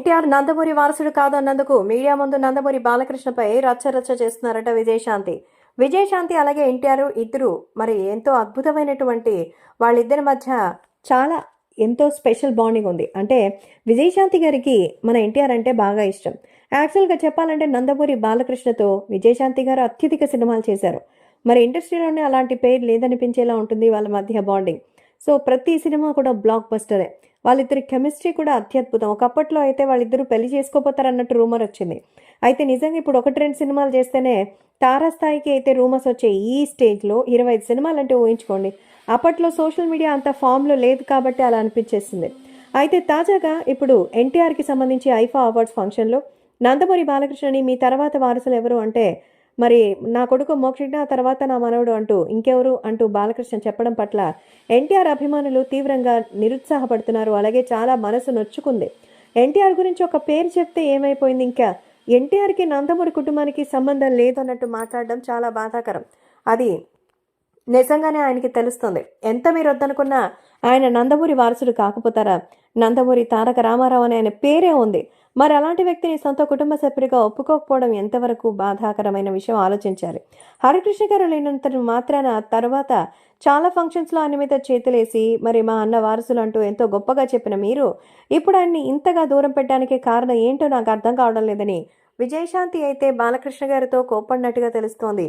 ఎన్టీఆర్ నందమూరి వారసుడు కాదన్నందుకు మీడియా ముందు నందమూరి బాలకృష్ణపై రచ్చరచ్చ చేస్తున్నారట విజయశాంతి. విజయశాంతి అలాగే ఎన్టీఆర్ ఇద్దరు మరి ఎంతో అద్భుతమైనటువంటి వాళ్ళిద్దరి మధ్య చాలా ఎంతో స్పెషల్ బాండింగ్ ఉంది. అంటే విజయశాంతి గారికి మన ఎన్టీఆర్ అంటే బాగా ఇష్టం. యాక్చువల్గా చెప్పాలంటే నందమూరి బాలకృష్ణతో విజయశాంతి గారు అత్యధిక సినిమాలు చేశారు. మరి ఇండస్ట్రీలోనే అలాంటి పేరు లేదనిపించేలా ఉంటుంది వాళ్ళ మధ్య బాండింగ్. సో ప్రతి సినిమా కూడా బ్లాక్ బస్టరే వాళ్ళిద్దరి కెమిస్ట్రీ కూడా అత్యద్భుతం. ఒకప్పట్లో అయితే వాళ్ళిద్దరూ పెళ్ళి చేసుకోపోతారన్నట్టు రూమర్ వచ్చింది. అయితే నిజంగా ఇప్పుడు ఒకటి రెండు సినిమాలు చేస్తేనే తారాస్థాయికి అయితే రూమర్స్ వచ్చే ఈ స్టేజ్లో ఇరవై ఐదు సినిమాలు అంటే ఊహించుకోండి. అప్పట్లో సోషల్ మీడియా అంత ఫామ్లో లేదు కాబట్టి అలా అనిపించేసింది. అయితే తాజాగా ఇప్పుడు ఎన్టీఆర్కి సంబంధించి ఐఫా అవార్డ్స్ ఫంక్షన్లో నందమూరి బాలకృష్ణని మీ తర్వాత వారసులు ఎవరు అంటే మరి నా కొడుకు మోక్షజ్ఞ ఆ తర్వాత నా మనవడు అంటూ ఇంకెవరు అంటూ బాలకృష్ణ చెప్పడం పట్ల ఎన్టీఆర్ అభిమానులు తీవ్రంగా నిరుత్సాహపడుతున్నారు. అలాగే చాలా మనసు నొచ్చుకుంది. ఎన్టీఆర్ గురించి ఒక పేరు చెప్తే ఏమైపోయింది? ఇంకా ఎన్టీఆర్కి నందమూరి కుటుంబానికి సంబంధం లేదన్నట్టు మాట్లాడడం చాలా బాధాకరం. అది నిజంగానే ఆయనకి తెలుస్తుంది. ఎంత మీరు వద్దనుకున్నా ఆయన నందమూరి వారసుడు కాకపోతారా? నందమూరి తారక రామారావు అనే ఆయన పేరే ఉంది. మరి అలాంటి వ్యక్తిని సొంత కుటుంబ సభ్యుడిగా ఒప్పుకోకపోవడం ఎంతవరకు బాధాకరమైన విషయం ఆలోచించాలి హరికృష్ణ గారు లేనంత మాత్రాన తర్వాత చాలా ఫంక్షన్స్లో ఆయన మీద చేతులేసి మరి మా అన్న వారసులు అంటూ ఎంతో గొప్పగా చెప్పిన మీరు ఇప్పుడు ఆయన్ని ఇంతగా దూరం పెట్టడానికి కారణం ఏంటో నాకు అర్థం కావడం లేదని విజయశాంతి అయితే బాలకృష్ణ గారితో కోపడినట్టుగా తెలుస్తోంది.